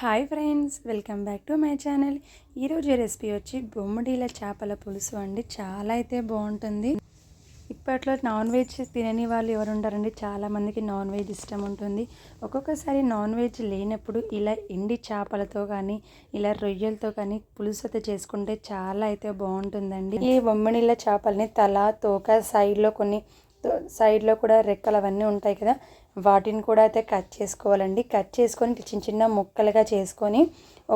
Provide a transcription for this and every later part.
Hi friends welcome back to my channel ఈరోజు recipe వచ్చి బొమ్మడీల చేపల పులుసు అండి. చాలా అయితే బాగుంటుంది. ఇప్పట్లో నాన్ వెజ్ తినని వాళ్ళు ఎవరు ఉంటారండి? చాలామందికి నాన్ వెజ్ ఇష్టం ఉంటుంది. ఒక్కొక్కసారి నాన్ వెజ్ లేనప్పుడు ఇలా ఎండి చేపలతో కానీ ఇలా రొయ్యలతో కానీ పులుసు అయితే చేసుకుంటే చాలా అయితే బాగుంటుందండి. ఈ బొమ్మడీల చేపల్ని తల తోక సైడ్లో కొన్ని సైడ్లో కూడా రెక్కలు అవన్నీ ఉంటాయి కదా. వాటిని కూడా అయితే కట్ చేసుకోవాలండి. కట్ చేసుకొని చిన్న చిన్న ముక్కలుగా చేసుకొని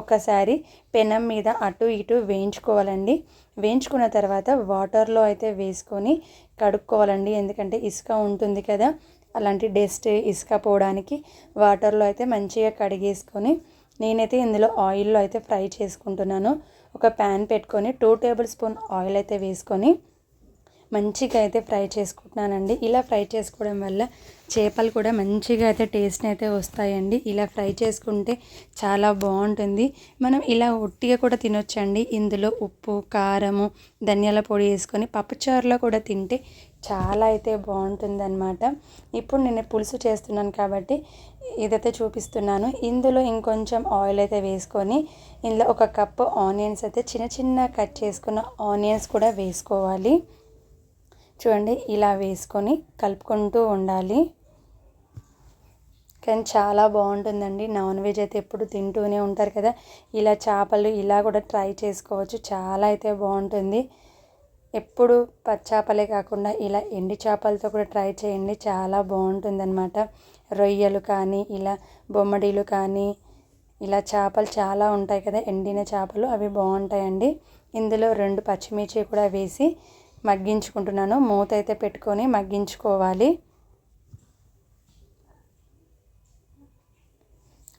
ఒక్కసారి పెనం మీద అటు ఇటు వేయించుకోవాలండి. వేయించుకున్న తర్వాత వాటర్లో అయితే వేసుకొని కడుక్కోవాలండి. ఎందుకంటే ఇసుక ఉంటుంది కదా. అలాంటి డస్ట్ ఇసుక పోవడానికి వాటర్లో అయితే మంచిగా కడిగేసుకొని నేనైతే ఇందులో ఆయిల్లో అయితే ఫ్రై చేసుకుంటున్నాను. ఒక ప్యాన్ పెట్టుకొని టూ టేబుల్ స్పూన్ ఆయిల్ అయితే వేసుకొని మంచిగా అయితే ఫ్రై చేసుకుంటున్నానండి. ఇలా ఫ్రై చేసుకోవడం వల్ల చేపలు కూడా మంచిగా అయితే టేస్ట్ని అయితే వస్తాయండి. ఇలా ఫ్రై చేసుకుంటే చాలా బాగుంటుంది. మనం ఇలా ఒట్టిగా కూడా తినొచ్చండి. ఇందులో ఉప్పు కారము ధనియాల పొడి వేసుకొని పప్పుచారులో కూడా తింటే చాలా అయితే బాగుంటుందన్నమాట. ఇప్పుడు నేను పులుసు చేస్తున్నాను కాబట్టి ఇదైతే చూపిస్తున్నాను. ఇందులో ఇంకొంచెం ఆయిల్ అయితే వేసుకొని ఇందులో ఒక కప్పు ఆనియన్స్ అయితే చిన్న చిన్న కట్ చేసుకున్న ఆనియన్స్ కూడా వేసుకోవాలి. చూడండి ఇలా వేసుకొని కలుపుకుంటూ ఉండాలి. కానీ చాలా బాగుంటుందండి. నాన్ వెజ్ అయితే ఎప్పుడు తింటూనే ఉంటారు కదా. ఇలా చేపలు ఇలా కూడా ట్రై చేసుకోవచ్చు. చాలా అయితే బాగుంటుంది. ఎప్పుడు పచ్చాపలే కాకుండా ఇలా ఎండి చేపలతో కూడా ట్రై చేయండి. చాలా బాగుంటుందన్నమాట. రొయ్యలు కానీ ఇలా బొమ్మడీలు కానీ ఇలా చేపలు చాలా ఉంటాయి కదా. ఎండిన చేపలు అవి బాగుంటాయండి. ఇందులో రెండు పచ్చిమిర్చి కూడా వేసి మగ్గించుకుంటున్నాను. మూత అయితే పెట్టుకొని మగ్గించుకోవాలి.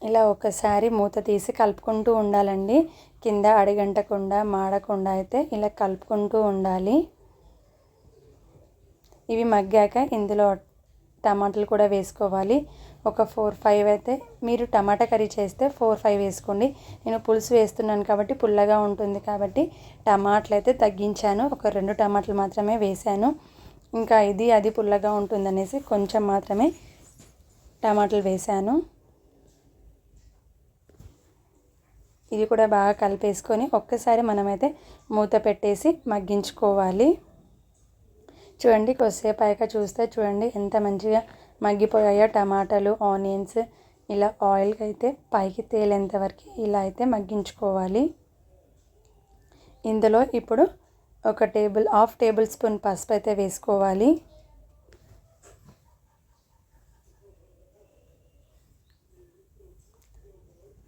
ఇలా ఒకసారి మూత తీసి కలుపుకుంటూ ఉండాలండి. కింద అడిగంటకుండా మాడకుండా అయితే ఇలా కలుపుకుంటూ ఉండాలి. ఇవి మగ్గాక ఇందులో టమాటాలు కూడా వేసుకోవాలి. ఒక ఫోర్ ఫైవ్ అయితే మీరు టమాటా కర్రీ చేస్తే ఫోర్ ఫైవ్ వేసుకోండి. నేను పులుసు వేస్తున్నాను కాబట్టి పుల్లగా ఉంటుంది కాబట్టి టమాటాలు అయితే తగ్గించాను. ఒక రెండు టమాటాలు మాత్రమే వేశాను ఇంకా ఇది అది పుల్లగా ఉంటుందనేసి కొంచెం మాత్రమే టమాటాలు వేశాను ఇది కూడా బాగా కలిపేసుకొని ఒక్కసారి మనమైతే మూత పెట్టేసి మగ్గించుకోవాలి. చూడండి కొద్దిసేపు అయ్యాక చూస్తే చూడండి ఎంత మంచిగా మగ్గిపోయాయో. టమాటాలు ఆనియన్స్ ఇలా ఆయిల్కి అయితే పైకి తేలేంత వరకు ఇలా అయితే మగ్గించుకోవాలి. ఇందులో ఇప్పుడు ఒక టేబుల్ హాఫ్ టేబుల్ స్పూన్ పసుపు అయితే వేసుకోవాలి.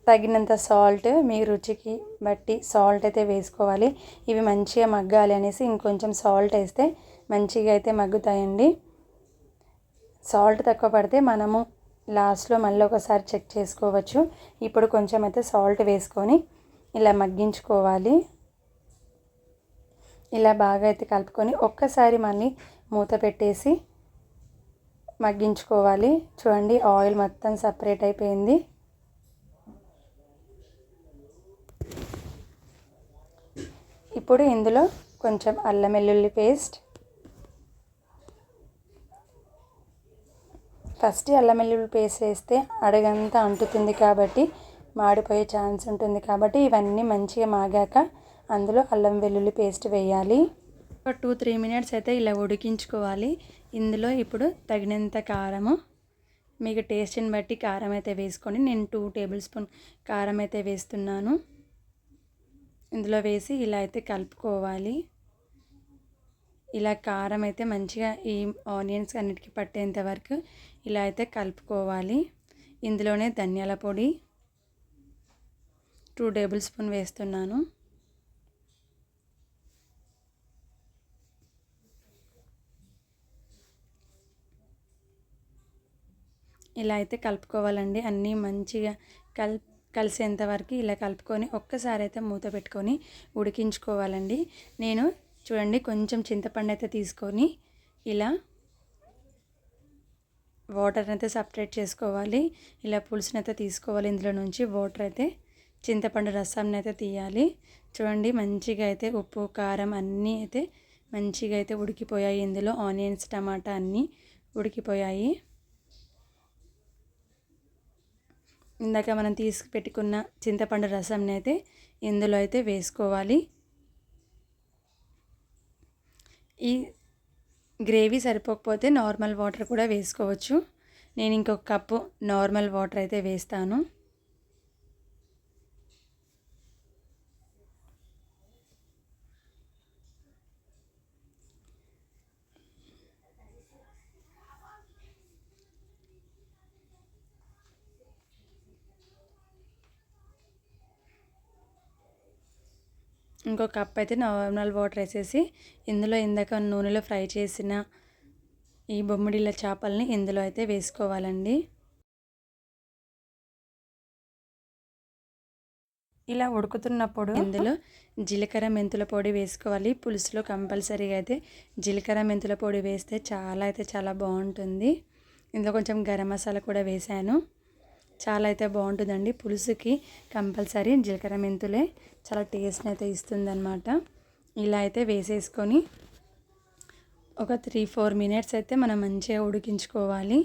తగినంత సాల్ట్ మీ రుచికి బట్టి సాల్ట్ అయితే వేసుకోవాలి. ఇవి మంచిగా మగ్గాలి అనేసి ఇంకొంచెం సాల్ట్ వేస్తే మంచిగా అయితే మగ్గుతాయండి. సాల్ట్ తక్కువ పడితే మనము లాస్ట్లో మళ్ళీ ఒకసారి చెక్ చేసుకోవచ్చు. ఇప్పుడు కొంచెం అయితే సాల్ట్ వేసుకొని ఇలా మగ్గించుకోవాలి. ఇలా బాగా అయితే కలుపుకొని ఒక్కసారి మళ్ళీ మూత పెట్టేసి మగ్గించుకోవాలి. చూడండి ఆయిల్ మొత్తం సపరేట్ అయిపోయింది. ఇప్పుడు ఇందులో కొంచెం అల్లం వెల్లుల్లి పేస్ట్ ఫస్ట్ అల్లం వెల్లుల్లి పేస్ట్ వేస్తే అడగంతా అంటుతుంది కాబట్టి మాడిపోయే ఛాన్స్ ఉంటుంది కాబట్టి ఇవన్నీ మంచిగా మాగాక అందులో అల్లం వెల్లుల్లి పేస్ట్ వేయాలి. ఒక టూ త్రీ మినిట్స్ అయితే ఇలా ఉడికించుకోవాలి. ఇందులో ఇప్పుడు తగినంత కారము మీకు టేస్ట్ని బట్టి కారం అయితే వేసుకొని నేను టూ టేబుల్ స్పూన్ కారం అయితే వేస్తున్నాను. ఇందులో వేసి ఇలా అయితే కలుపుకోవాలి. ఇలా కారం అయితే మంచిగా ఈ ఆనియన్స్ అన్నిటికీ పట్టేంత వరకు ఇలా అయితే కలుపుకోవాలి. ఇందులోనే ధనియాల పొడి టూ టేబుల్ స్పూన్ వేస్తున్నాను. ఇలా అయితే కలుపుకోవాలండి. అన్నీ మంచిగా కల్ కలిసేంత వరకు ఇలా కలుపుకొని ఒక్కసారి అయితే మూత పెట్టుకొని ఉడికించుకోవాలండి. నేను చూడండి కొంచెం చింతపండు అయితే తీసుకొని ఇలా వాటర్ అయితే సపరేట్ చేసుకోవాలి. ఇలా పులుసుని అయితే తీసుకోవాలి ఇందులో నుంచి. వాటర్ అయితే చింతపండు రసాన్ని అయితే తీయాలి. చూడండి మంచిగా అయితే ఉప్పు కారం అన్నీ అయితే మంచిగా అయితే ఉడికిపోయాయి. ఇందులో ఆనియన్స్ టమాటా అన్నీ ఉడికిపోయాయి. ఇందాక మనం తీసుకు పెట్టుకున్న చింతపండు రసంని అయితే ఇందులో అయితే వేసుకోవాలి. ఈ గ్రేవీ సరిపోకపోతే నార్మల్ వాటర్ కూడా వేసుకోవచ్చు. నేను ఇంకొక కప్పు నార్మల్ వాటర్ అయితే వేస్తాను. ఇంకో కప్ అయితే నార్మల్ వాటర్ వేసేసి ఇందులో ఇందాక నూనెలో ఫ్రై చేసిన ఈ బొమ్మిడిల చేపల్ని ఇందులో అయితే వేసుకోవాలండి. ఇలా ఉడుకుతున్నప్పుడు ఇందులో జీలకర్ర మెంతుల పొడి వేసుకోవాలి. పులుసులో కంపల్సరీగా అయితే జీలకర్ర మెంతుల పొడి వేస్తే చాలా అయితే చాలా బాగుంటుంది. ఇందులో కొంచెం గరం మసాలా కూడా వేసాను. చాలా అయితే బాగుంటుందండి. పులుసుకి కంపల్సరీ జీలకర్ర మెంతులే చాలా టేస్ట్ని అయితే ఇస్తుందన్నమాట. ఇలా అయితే వేసేసుకొని ఒక త్రీ ఫోర్ మినిట్స్ అయితే మనం మంచిగా ఉడికించుకోవాలి.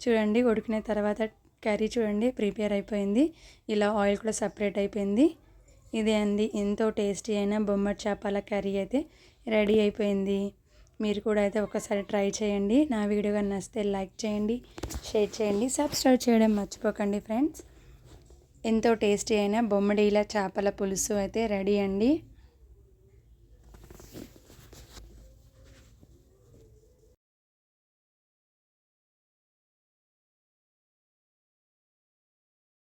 చూడండి ఉడికిన తర్వాత కర్రీ చూడండి ప్రిపేర్ అయిపోయింది. ఇలా ఆయిల్ కూడా సపరేట్ అయిపోయింది. ఇదే అండి ఎంతో టేస్టీ అయిన బొమ్మటి చేపల కర్రీ అయితే రెడీ అయిపోయింది. మీరు కూడా అయితే ఒకసారి ట్రై చేయండి. నా వీడియో కానీ నచ్చితే లైక్ చేయండి షేర్ చేయండి సబ్స్క్రైబ్ చేయడం మర్చిపోకండి ఫ్రెండ్స్. ఎంతో టేస్టీ అయిన బొమ్మడీల చేపల పులుసు అయితే రెడీ అండి.